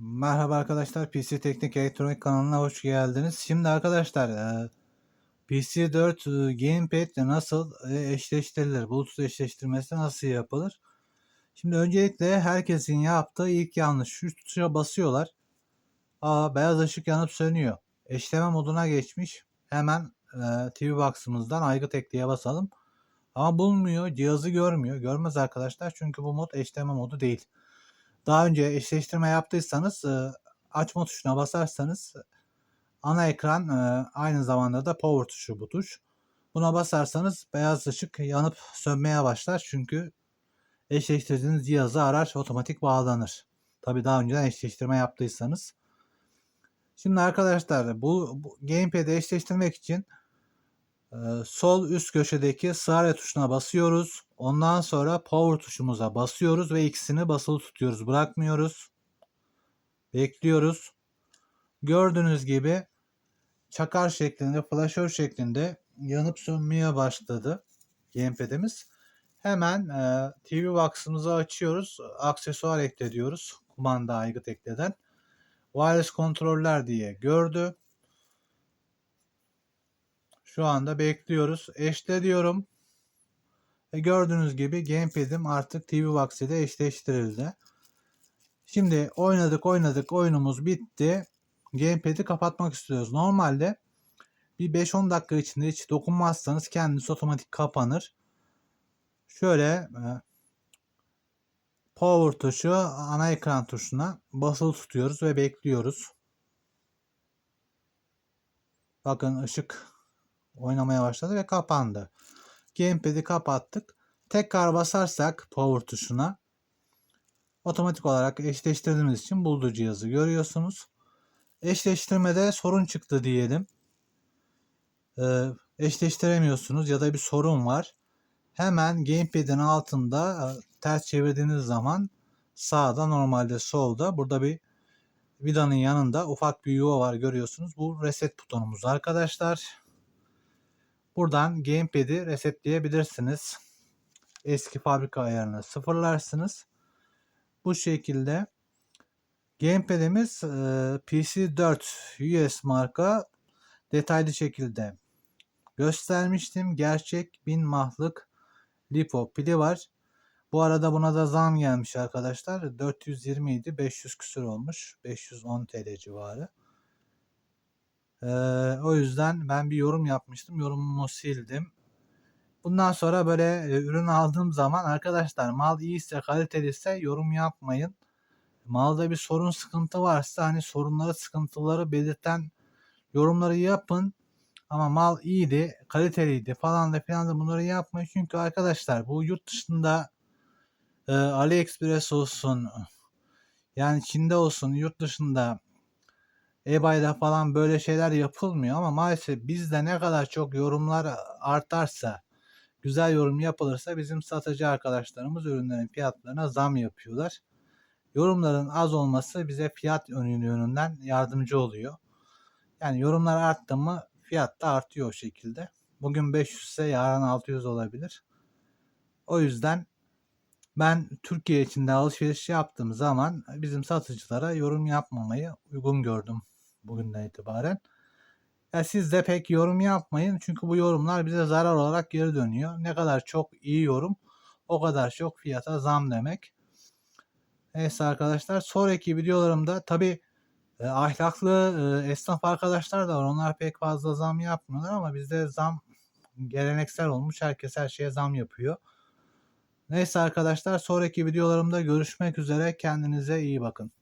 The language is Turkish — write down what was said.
Merhaba arkadaşlar, PC Teknik Elektronik kanalına hoş geldiniz. Şimdi arkadaşlar, e, PC4 e, Gamepad ile nasıl e, eşleştirilir? Bluetooth eşleştirmesi nasıl yapılır? Şimdi öncelikle herkesin yaptığı ilk yanlış. Şu tuşa basıyorlar. Aa, beyaz ışık yanıp sönüyor. Eşleme moduna geçmiş. Hemen TV Box'ımızdan aygıt ekleye basalım. Ama bulmuyor, cihazı görmüyor. Görmez arkadaşlar çünkü bu mod eşleme modu değil. Daha önce eşleştirme yaptıysanız e, açma tuşuna basarsanız ana ekran e, aynı zamanda da power tuşu bu tuş. Buna basarsanız beyaz ışık yanıp sönmeye başlar çünkü eşleştirdiğiniz cihazı arar otomatik bağlanır. Tabi daha önceden eşleştirme yaptıysanız. Şimdi arkadaşlar bu, bu gamepad'i eşleştirmek için sol üst köşedeki sağ tuşuna basıyoruz. Ondan sonra power tuşumuza basıyoruz ve ikisini basılı tutuyoruz. Bırakmıyoruz. Bekliyoruz. Gördüğünüz gibi çakar şeklinde, flaşör şeklinde yanıp sönmeye başladı gamepad'imiz. Hemen e, TV Box'ımızı açıyoruz. Aksesuar ekle diyoruz. Kumanda aygıt ekleden. Wireless kontroller diye gördü. Şu anda bekliyoruz. Eşle diyorum. Ve gördüğünüz gibi gamepad'im artık TV Box ile eşleştirildi. Şimdi oynadık oynadık oyunumuz bitti. Gamepad'i kapatmak istiyoruz. Normalde bir 5-10 dakika içinde hiç dokunmazsanız kendisi otomatik kapanır. Şöyle e, power tuşu ana ekran tuşuna basılı tutuyoruz ve bekliyoruz. Bakın ışık oynamaya başladı ve kapandı. Gamepad'i kapattık. Tekrar basarsak power tuşuna otomatik olarak eşleştirdiğimiz için buldu cihazı görüyorsunuz. Eşleştirmede sorun çıktı diyelim. Ee, eşleştiremiyorsunuz ya da bir sorun var. Hemen gamepad'in altında e, ters çevirdiğiniz zaman sağda normalde solda burada bir vidanın yanında ufak bir yuva var görüyorsunuz. Bu reset butonumuz arkadaşlar. Buradan gamepad'i resetleyebilirsiniz. Eski fabrika ayarını sıfırlarsınız. Bu şekilde gamepad'imiz e, PC4 US marka detaylı şekilde göstermiştim. Gerçek 1000 mahlık lipo pili var. Bu arada buna da zam gelmiş arkadaşlar. 420 idi 500 küsur olmuş. 510 TL civarı. Ee, o yüzden ben bir yorum yapmıştım. Yorumumu sildim. Bundan sonra böyle e, ürün aldığım zaman arkadaşlar mal iyiyse kaliteliyse yorum yapmayın. Malda bir sorun sıkıntı varsa hani sorunları sıkıntıları belirten yorumları yapın. Ama mal iyiydi, kaliteliydi falan da filan da bunları yapmayın. Çünkü arkadaşlar bu yurt dışında e, AliExpress olsun yani Çin'de olsun yurt dışında eBay'da falan böyle şeyler yapılmıyor ama maalesef bizde ne kadar çok yorumlar artarsa, güzel yorum yapılırsa bizim satıcı arkadaşlarımız ürünlerin fiyatlarına zam yapıyorlar. Yorumların az olması bize fiyat yönünden yardımcı oluyor. Yani yorumlar arttı mı fiyat da artıyor o şekilde. Bugün 500 ise yarın 600 olabilir. O yüzden ben Türkiye içinde alışveriş yaptığım zaman bizim satıcılara yorum yapmamayı uygun gördüm bugünden itibaren. Ya siz de pek yorum yapmayın çünkü bu yorumlar bize zarar olarak geri dönüyor. Ne kadar çok iyi yorum o kadar çok fiyata zam demek. Neyse arkadaşlar sonraki videolarımda tabi e, ahlaklı e, esnaf arkadaşlar da var. Onlar pek fazla zam yapmıyorlar ama bizde zam geleneksel olmuş. Herkes her şeye zam yapıyor. Neyse arkadaşlar sonraki videolarımda görüşmek üzere. Kendinize iyi bakın.